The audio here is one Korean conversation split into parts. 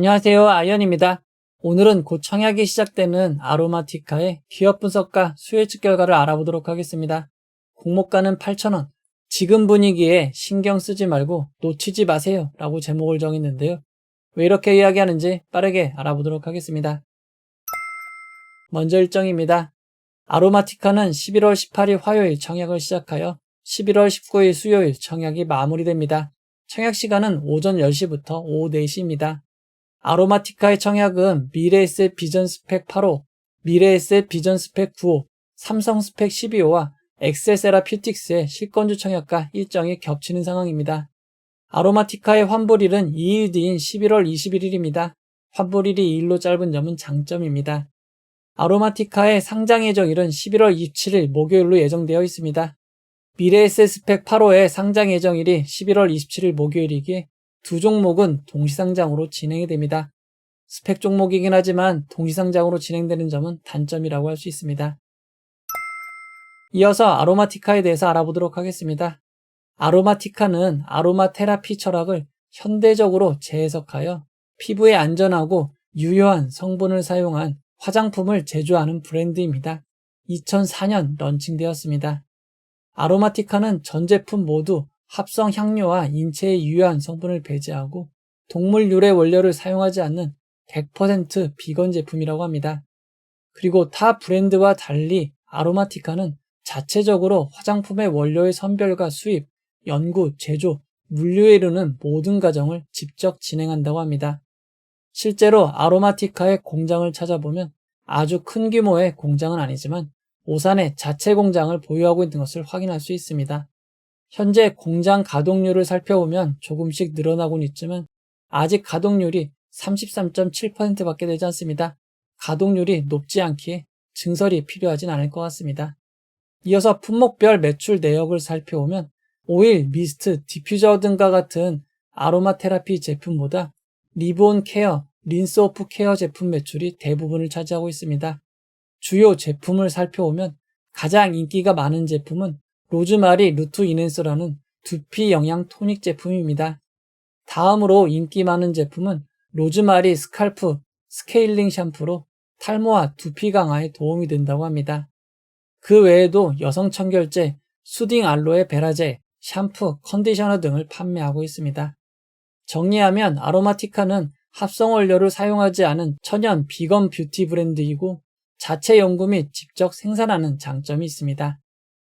안녕하세요. 아이언입니다. 오늘은 곧 청약이 시작되는 아로마티카의 기업 분석과 수혜측 결과를 알아보도록 하겠습니다. 공모가는 8,000원. 지금 분위기에 신경 쓰지 말고 놓치지 마세요. 라고 제목을 정했는데요. 왜 이렇게 이야기하는지 빠르게 알아보도록 하겠습니다. 먼저 일정입니다. 아로마티카는 11월 18일 화요일 청약을 시작하여 11월 19일 수요일 청약이 마무리됩니다. 청약 시간은 오전 10시부터 오후 4시입니다. 아로마티카의 청약은 미래에셋 비전 스펙 8호, 미래에셋 비전 스펙 9호, 삼성 스펙 12호와 엑셀 세라 퓨틱스의 실권주 청약과 일정이 겹치는 상황입니다. 아로마티카의 환불일은 2일 뒤인 11월 21일입니다. 환불일이 2일로 짧은 점은 장점입니다. 아로마티카의 상장 예정일은 11월 27일 목요일로 예정되어 있습니다. 미래에셋 스펙 8호의 상장 예정일이 11월 27일 목요일이기에 두 종목은 동시상장으로 진행이 됩니다. 스펙 종목이긴 하지만 동시상장으로 진행되는 점은 단점이라고 할 수 있습니다. 이어서 아로마티카에 대해서 알아보도록 하겠습니다. 아로마티카는 아로마 테라피 철학을 현대적으로 재해석하여 피부에 안전하고 유효한 성분을 사용한 화장품을 제조하는 브랜드입니다. 2004년 런칭되었습니다. 아로마티카는 전 제품 모두 합성 향료와 인체에 유효한 성분을 배제하고 동물 유래 원료를 사용하지 않는 100% 비건 제품이라고 합니다. 그리고 타 브랜드와 달리 아로마티카는 자체적으로 화장품의 원료의 선별과 수입, 연구, 제조, 물류에 이르는 모든 과정을 직접 진행한다고 합니다. 실제로 아로마티카의 공장을 찾아보면 아주 큰 규모의 공장은 아니지만 오산에 자체 공장을 보유하고 있는 것을 확인할 수 있습니다. 현재 공장 가동률을 살펴보면 조금씩 늘어나고는 있지만 아직 가동률이 33.7%밖에 되지 않습니다. 가동률이 높지 않기에 증설이 필요하진 않을 것 같습니다. 이어서 품목별 매출 내역을 살펴보면 오일, 미스트, 디퓨저 등과 같은 아로마 테라피 제품보다 리본 케어, 린스 오프 케어 제품 매출이 대부분을 차지하고 있습니다. 주요 제품을 살펴보면 가장 인기가 많은 제품은 로즈마리 루트 이넨스라는 두피 영양 토닉 제품입니다. 다음으로 인기 많은 제품은 로즈마리 스칼프 스케일링 샴푸로 탈모와 두피 강화에 도움이 된다고 합니다. 그 외에도 여성 청결제, 수딩 알로에 베라제, 샴푸, 컨디셔너 등을 판매하고 있습니다. 정리하면 아로마티카는 합성 원료를 사용하지 않은 천연 비건 뷰티 브랜드이고 자체 연구 및 직접 생산하는 장점이 있습니다.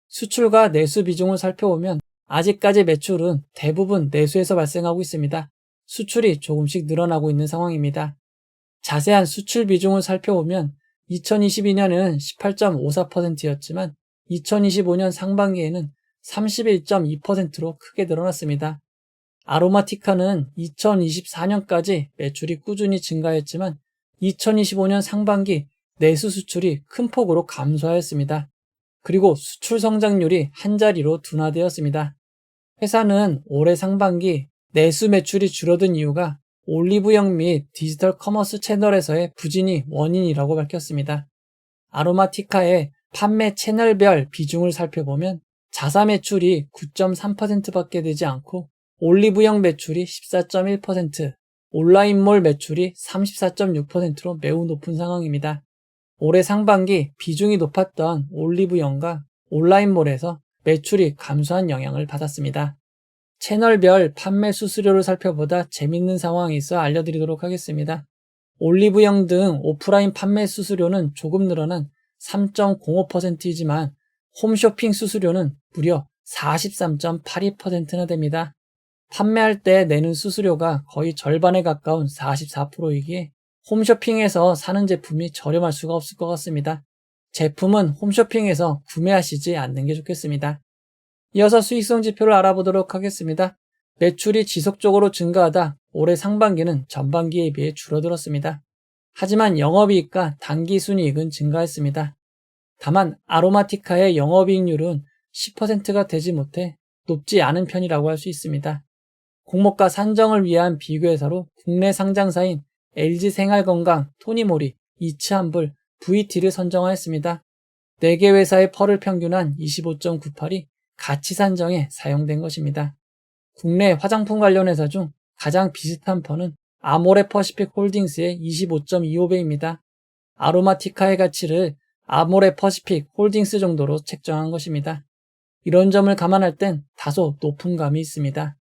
수출과 내수 비중을 살펴보면 아직까지 매출은 대부분 내수에서 발생하고 있습니다. 수출이 조금씩 늘어나고 있는 상황입니다. 자세한 수출 비중을 살펴보면 2022년에는 18.54%였지만 2025년 상반기에는 31.2%로 크게 늘어났습니다. 아로마티카는 2024년까지 매출이 꾸준히 증가했지만 2025년 상반기 내수 수출이 큰 폭으로 감소하였습니다. 그리고 수출 성장률이 한 자리로 둔화되었습니다. 회사는 올해 상반기 내수 매출이 줄어든 이유가 올리브영 및 디지털 커머스 채널에서의 부진이 원인이라고 밝혔습니다. 아로마티카의 판매 채널별 비중을 살펴보면 자사 매출이 9.3%밖에 되지 않고 올리브영 매출이 14.1%, 온라인몰 매출이 34.6%로 매우 높은 상황입니다. 올해 상반기 비중이 높았던 올리브영과 온라인몰에서 매출이 감소한 영향을 받았습니다. 채널별 판매 수수료를 살펴보다 재밌는 상황이 있어 알려드리도록 하겠습니다. 올리브영 등 오프라인 판매 수수료는 조금 늘어난 3.05%이지만 홈쇼핑 수수료는 무려 43.82%나 됩니다. 판매할 때 내는 수수료가 거의 절반에 가까운 44%이기에 홈쇼핑에서 사는 제품이 저렴할 수가 없을 것 같습니다. 제품은 홈쇼핑에서 구매하시지 않는 게 좋겠습니다. 이어서 수익성 지표를 알아보도록 하겠습니다. 매출이 지속적으로 증가하다 올해 상반기는 전반기에 비해 줄어들었습니다. 하지만 영업이익과 당기순이익은 증가했습니다. 다만 아로마티카의 영업이익률은 10%가 되지 못해 높지 않은 편이라고 할 수 있습니다. 공모가 산정을 위한 비교회사로 국내 상장사인 LG생활건강, 토니모리, 이츠한불, VT를 선정하였습니다. 4개 회사의 펄을 평균한 25.98이 가치 산정에 사용된 것입니다. 국내 화장품 관련 회사 중 가장 비슷한 펄은 아모레 퍼시픽 홀딩스의 25.25배입니다. 아로마티카의 가치를 아모레 퍼시픽 홀딩스 정도로 책정한 것입니다. 이런 점을 감안할 땐 다소 높은 감이 있습니다.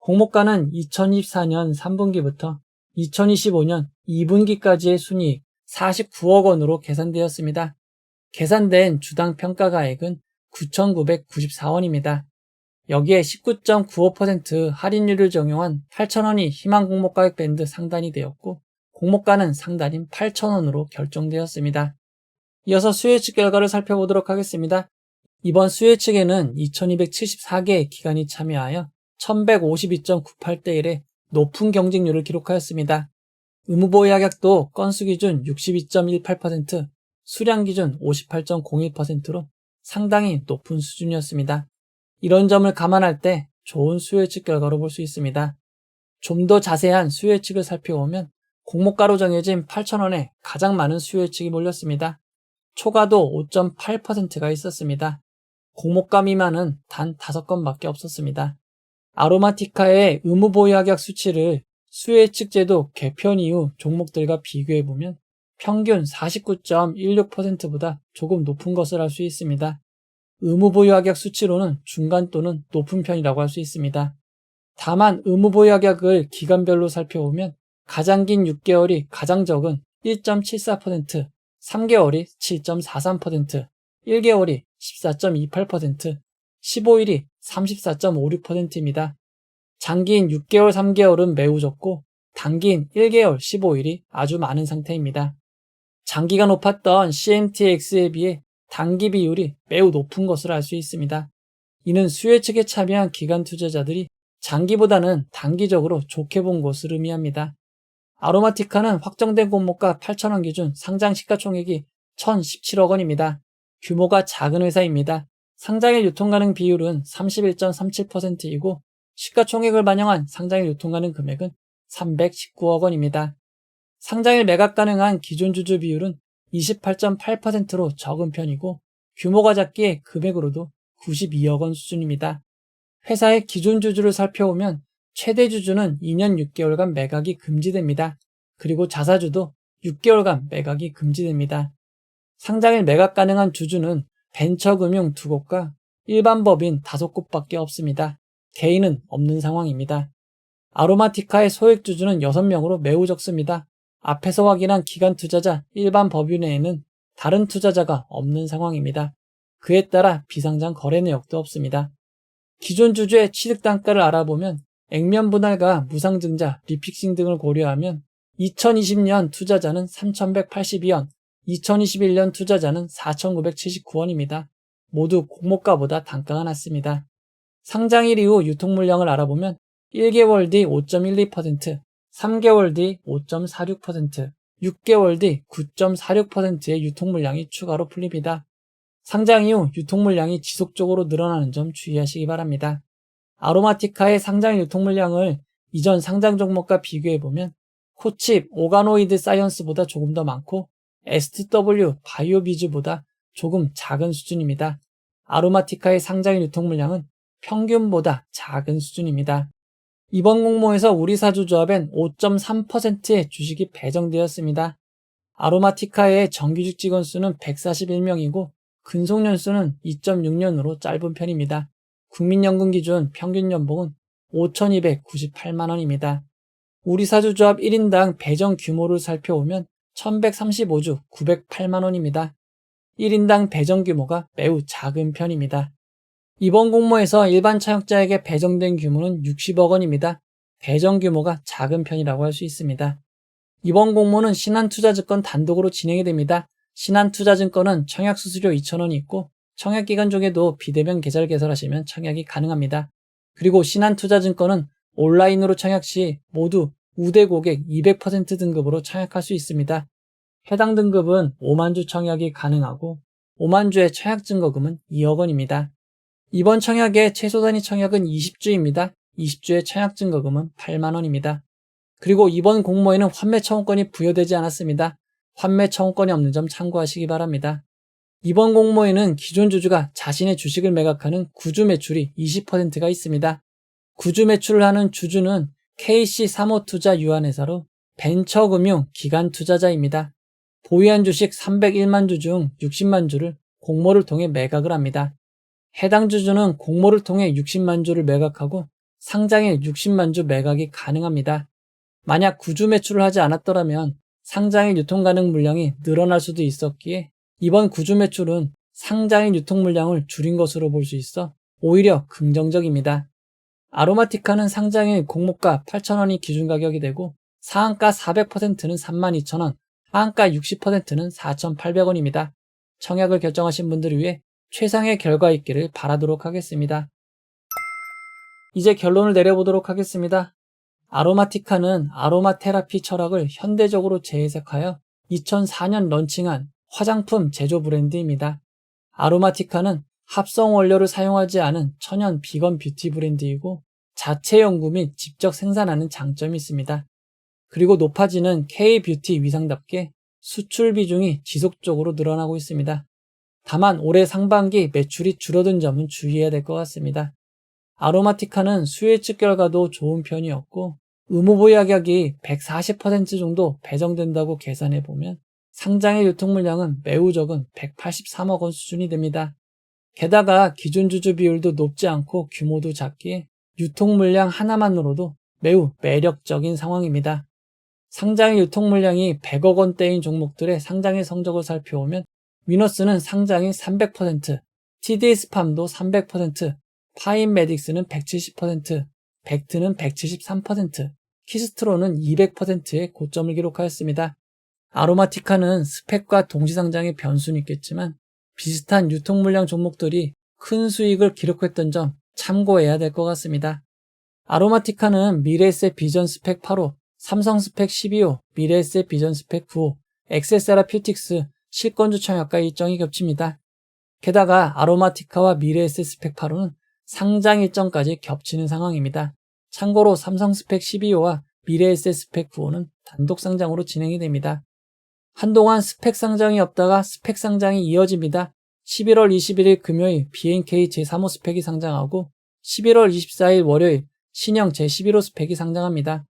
공모가는 2024년 3분기부터 2025년 2분기까지의 순이익 49억 원으로 계산되었습니다. 계산된 주당 평가가액은 9,994원입니다. 여기에 19.95% 할인율을 적용한 8,000원이 희망 공모가액 밴드 상단이 되었고 공모가는 상단인 8,000원으로 결정되었습니다. 이어서 수혜 측 결과를 살펴보도록 하겠습니다. 이번 수혜 측에는 2274개의 기관이 참여하여 1152.98대 1의 높은 경쟁률을 기록하였습니다. 의무보유 약약도 건수 기준 62.18%, 수량 기준 58.01%로 상당히 높은 수준이었습니다. 이런 점을 감안할 때 좋은 수혜측 결과로 볼 수 있습니다. 좀 더 자세한 수혜측을 살펴보면 공모가로 정해진 8,000원에 가장 많은 수혜측이 몰렸습니다. 초과도 5.8%가 있었습니다. 공모가 미만은 단 5건밖에 없었습니다. 아로마티카의 의무보유약약 수치를 수혜 측 제도 개편 이후 종목들과 비교해보면 평균 49.16%보다 조금 높은 것을 알 수 있습니다. 의무보유약약 수치로는 중간 또는 높은 편이라고 할 수 있습니다. 다만 의무보유약약을 기간별로 살펴보면 가장 긴 6개월이 가장 적은 1.74%, 3개월이 7.43%, 1개월이 14.28%, 15일이 34.56%입니다. 장기인 6개월, 3개월은 매우 적고 단기인 1개월, 15일이 아주 많은 상태입니다. 장기가 높았던 CMTX에 비해 단기 비율이 매우 높은 것을 알 수 있습니다. 이는 수혜 측에 참여한 기관 투자자들이 장기보다는 단기적으로 좋게 본 것을 의미합니다. 아로마티카는 확정된 공모가 8,000원 기준 상장 시가총액이 1,017억 원입니다. 규모가 작은 회사입니다. 상장일 유통 가능 비율은 31.37%이고 시가총액을 반영한 상장일 유통 가능 금액은 319억 원입니다. 상장일 매각 가능한 기존 주주 비율은 28.8%로 적은 편이고 규모가 작기에 금액으로도 92억 원 수준입니다. 회사의 기존 주주를 살펴보면 최대 주주는 2년 6개월간 매각이 금지됩니다. 그리고 자사주도 6개월간 매각이 금지됩니다. 상장일 매각 가능한 주주는 벤처금융 2곳과 일반 법인 5곳밖에 없습니다. 개인은 없는 상황입니다. 아로마티카의 소액 주주는 6명으로 매우 적습니다. 앞에서 확인한 기관 투자자 일반 법인에는 다른 투자자가 없는 상황입니다. 그에 따라 비상장 거래 내역도 없습니다. 기존 주주의 취득 단가를 알아보면 액면 분할과 무상증자, 리픽싱 등을 고려하면 2020년 투자자는 3,182원, 2021년 투자자는 4,979원입니다. 모두 공모가보다 단가가 낮습니다. 상장일 이후 유통 물량을 알아보면 1개월 뒤 5.12%, 3개월 뒤 5.46%, 6개월 뒤 9.46%의 유통 물량이 추가로 풀립니다. 상장 이후 유통 물량이 지속적으로 늘어나는 점 주의하시기 바랍니다. 아로마티카의 상장 유통 물량을 이전 상장 종목과 비교해보면 코칩 오가노이드 사이언스보다 조금 더 많고 STW 바이오비즈보다 조금 작은 수준입니다. 아로마티카의 상장 유통 물량은 평균보다 작은 수준입니다. 이번 공모에서 우리 사주조합엔 5.3%의 주식이 배정되었습니다. 아로마티카의 정규직 직원 수는 141명이고 근속연수는 2.6년으로 짧은 편입니다. 국민연금 기준 평균 연봉은 5,298만 원입니다. 우리 사주조합 1인당 배정 규모를 살펴보면 1135주 908만원입니다. 1인당 배정 규모가 매우 작은 편입니다. 이번 공모에서 일반 차용자에게 배정된 규모는 60억 원입니다. 배정 규모가 작은 편이라고 할 수 있습니다. 이번 공모는 신한투자증권 단독으로 진행이 됩니다. 신한투자증권은 청약 수수료 2,000원이 있고 청약 기간 중에도 비대면 계좌를 개설하시면 청약이 가능합니다. 그리고 신한투자증권은 온라인으로 청약 시 모두 우대 고객 200% 등급으로 청약할 수 있습니다. 해당 등급은 5만주 청약이 가능하고 5만주의 청약 증거금은 2억 원입니다. 이번 청약의 최소 단위 청약은 20주입니다. 20주의 청약 증거금은 8만 원입니다. 그리고 이번 공모에는 환매 청구권이 부여되지 않았습니다. 환매 청구권이 없는 점 참고하시기 바랍니다. 이번 공모에는 기존 주주가 자신의 주식을 매각하는 구주 매출이 20%가 있습니다. 구주 매출을 하는 주주는 KC 사모투자 유한회사로 벤처금융 기관 투자자입니다. 보유한 주식 301만 주 중 60만 주를 공모를 통해 매각을 합니다. 해당 주주는 공모를 통해 60만 주를 매각하고 상장일 60만 주 매각이 가능합니다. 만약 구주 매출을 하지 않았더라면 상장일 유통 가능 물량이 늘어날 수도 있었기에 이번 구주 매출은 상장일 유통 물량을 줄인 것으로 볼 수 있어 오히려 긍정적입니다. 아로마티카는 상장일 공모가 8,000원이 기준 가격이 되고 상한가 400%는 32,000원, 하한가 60%는 4,800원입니다. 청약을 결정하신 분들을 위해 최상의 결과 있기를 바라도록 하겠습니다. 이제 결론을 내려보도록 하겠습니다. 아로마티카는 아로마 테라피 철학을 현대적으로 재해석하여 2004년 런칭한 화장품 제조 브랜드입니다. 아로마티카는 합성 원료를 사용하지 않은 천연 비건 뷰티 브랜드이고 자체 연구 및 직접 생산하는 장점이 있습니다. 그리고 높아지는 K-뷰티 위상답게 수출 비중이 지속적으로 늘어나고 있습니다. 다만 올해 상반기 매출이 줄어든 점은 주의해야 될 것 같습니다. 아로마티카는 수혜측 결과도 좋은 편이었고 의무보유 가격이 140% 정도 배정된다고 계산해 보면 상장의 유통 물량은 매우 적은 183억 원 수준이 됩니다. 게다가 기준 주주 비율도 높지 않고 규모도 작기에 유통 물량 하나만으로도 매우 매력적인 상황입니다. 상장의 유통 물량이 100억 원대인 종목들의 상장의 성적을 살펴보면 위너스는 상장이 300%, TDS팜도 300%, 파인메딕스는 170%, 벡트는 173%, 키스트로는 200%의 고점을 기록하였습니다. 아로마티카는 스펙과 동시상장의 변수는 있겠지만 비슷한 유통 물량 종목들이 큰 수익을 기록했던 점 참고해야 될 것 같습니다. 아로마티카는 미래에셋 비전 스펙 8호, 삼성 스펙 12호, 미래에셋 비전 스펙 9호, 엑세세라 퓨틱스 실권주 청약과 일정이 겹칩니다. 게다가 아로마티카와 미래에셋 스펙 8호는 상장 일정까지 겹치는 상황입니다. 참고로 삼성 스펙 12호와 미래에셋 스펙 9호는 단독 상장으로 진행이 됩니다. 한동안 스펙 상장이 없다가 스펙 상장이 이어집니다. 11월 21일 금요일 BNK 제3호 스펙이 상장하고 11월 24일 월요일 신형 제11호 스펙이 상장합니다.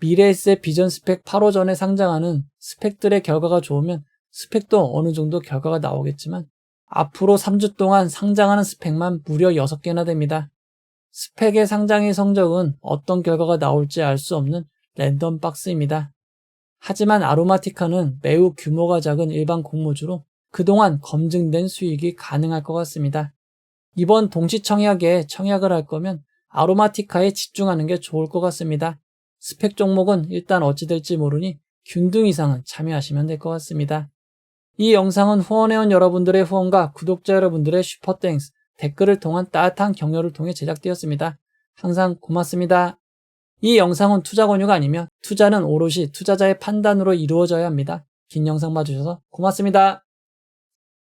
미래에셋 비전 스펙 8호 전에 상장하는 스펙들의 결과가 좋으면 스펙도 어느 정도 결과가 나오겠지만 앞으로 3주 동안 상장하는 스펙만 무려 6개나 됩니다. 스펙의 상장의 성적은 어떤 결과가 나올지 알 수 없는 랜덤 박스입니다. 하지만 아로마티카는 매우 규모가 작은 일반 공모주로 그동안 검증된 수익이 가능할 것 같습니다. 이번 동시 청약에 청약을 할 거면 아로마티카에 집중하는 게 좋을 것 같습니다. 스펙 종목은 일단 어찌 될지 모르니 균등 이상은 참여하시면 될 것 같습니다. 이 영상은 후원해온 여러분들의 후원과 구독자 여러분들의 슈퍼땡스, 댓글을 통한 따뜻한 격려를 통해 제작되었습니다. 항상 고맙습니다. 이 영상은 투자 권유가 아니며 투자는 오롯이 투자자의 판단으로 이루어져야 합니다. 긴 영상 봐주셔서 고맙습니다.